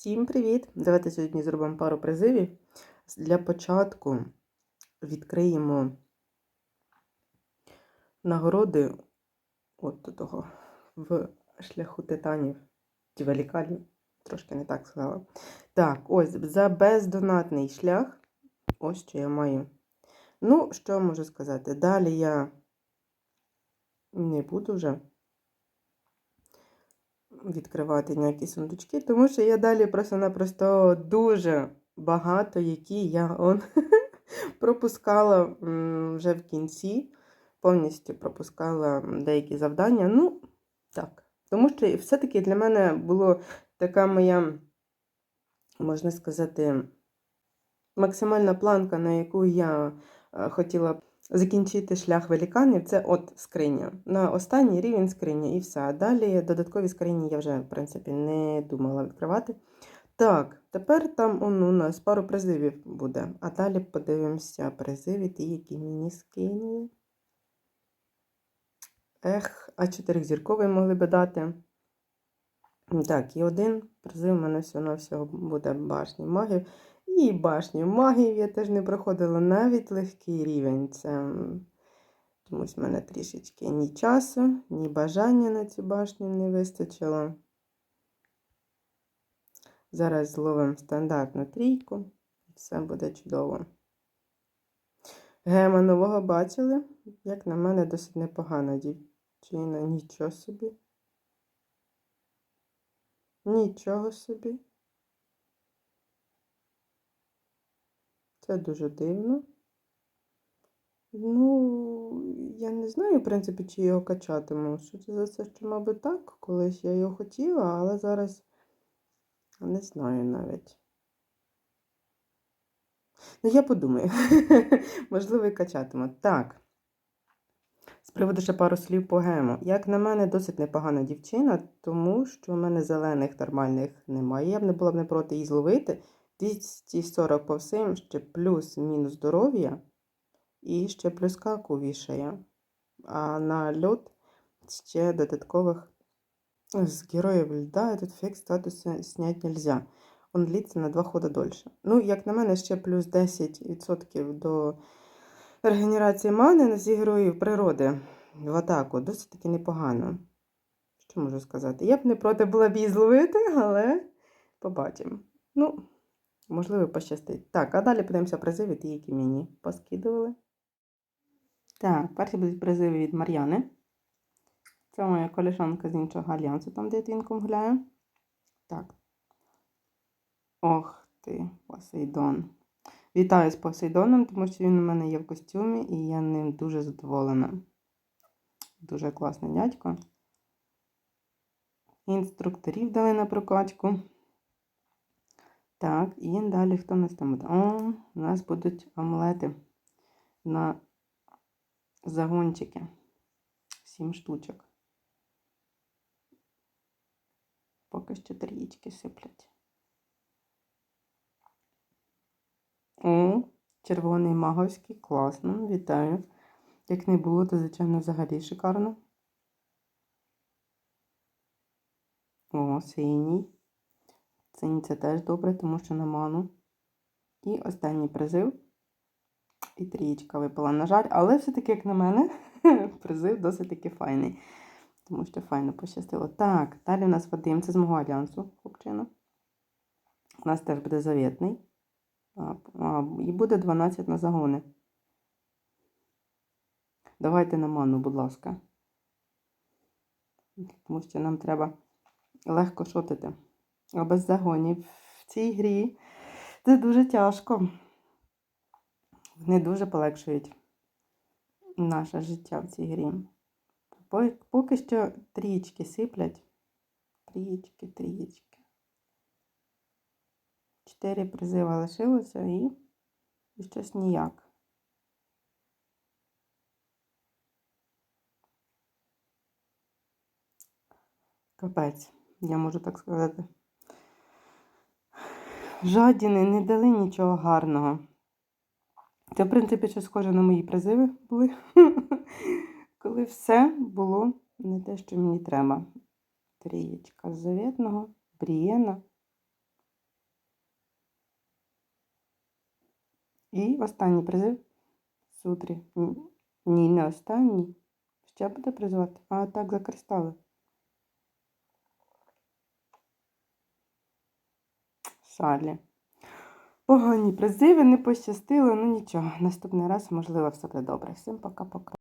Всім привіт! Давайте сьогодні зробимо пару призивів. Для початку відкриємо нагороди от того в шляху титанів чи. Трошки не так сказала. Так, ось за бездонатний шлях. Ось що я маю. Ну, що можу сказати? Далі я не буду вже відкривати ніякі сундучки, тому що я далі просто-напросто дуже багато, які я он, пропускала вже в кінці, повністю пропускала деякі завдання. Ну, так. Тому що все-таки для мене було така моя, можна сказати, максимальна планка, на яку я е, хотіла закінчити шлях веліканів, це от скриня. На останній рівень скриня і все. А далі додаткові скрині я вже, в принципі, не думала відкривати. Так, тепер там он, у нас пару призивів буде. А далі подивимося призиви, ті, які мені скинули. Ех, а 4 зірковий могли би дати. Так, і один призив у мене всього буде башні магів. І башню магів я теж не проходила навіть легкий рівень. Це чомусь в мене трішечки ні часу, ні бажання на цю башню не вистачило. Зараз зловимо стандартну трійку, і все буде чудово. Гема нового бачили? Як на мене, досить непогана дівчина. Нічого собі. Нічого собі. Це дуже дивно. Ну, я не знаю, в принципі, чи його качатиму. Що це за це, що, мабуть, так. Колись я його хотіла, але зараз не знаю навіть. Ну, я подумаю. Можливо, і качатиму. Так. З приводу ще пару слів по гему. Як на мене, досить непогана дівчина, тому що в мене зелених нормальних немає. Я б не була б не проти її зловити. 240 по всім, ще плюс-мінус здоров'я і ще плюс каку вішає. А на льот ще додаткових з героїв льда этот ефект статуса снять нельзя. Он длиться на 2 хода дольше. Ну, як на мене, ще плюс 10% до регенерації мани з героїв природи в атаку. Досить таки непогано. Що можу сказати? Я б не проти була б її зловити, але побачимо. Ну, Можливо, пощастить. Так, а далі подивимося призиви, ті, які мені поскидували. Так, перші будуть призиви від Мар'яни. Це моя колішанка з іншого альянсу, там, де твінком гуляє. Так. Ох ти, Посейдон. Вітаю з Посейдоном, тому що він у мене є в костюмі, і я ним дуже задоволена. Дуже класний дядько. Інструкторів дали на прокачку. Так, і далі хто у нас там буде? О, у нас будуть омлети на загончики. Сім штучок. Поки що трієчки сиплять. О, червоний маговський, класно, вітаю. Як не було, то, звичайно, взагалі шикарно. О, синій. Синій це теж добре, тому що на ману. І останній призив. І трієчка випала, на жаль, але все-таки, як на мене, призив досить таки файний. Тому що файно пощастило. Так, далі у нас Вадим, це з мого альянсу, хлопчина. У нас теж буде завітний. І буде 12 на загони. Давайте на ману, будь ласка. Тому що нам треба легко шотити. А без загонів в цій грі це дуже тяжко. Вони дуже полегшують наше життя в цій грі. Поки що трієчки сиплять. Трієчки, трієчки. Чотири призива лишилося і, і щось ніяк. Капець, я можу так сказати жадіни не дали нічого гарного. Це, в принципі, що схоже на мої призиви були, коли все було не те, що мені треба. Трієчка з заветного, брієна. І останній призив сутрі. Ні, не останній. Ще буде призивати. А так закристали. Салі. Погані призиви, не пощастило, ну нічого. Наступний раз, можливо, все буде добре. Всім пока-пока.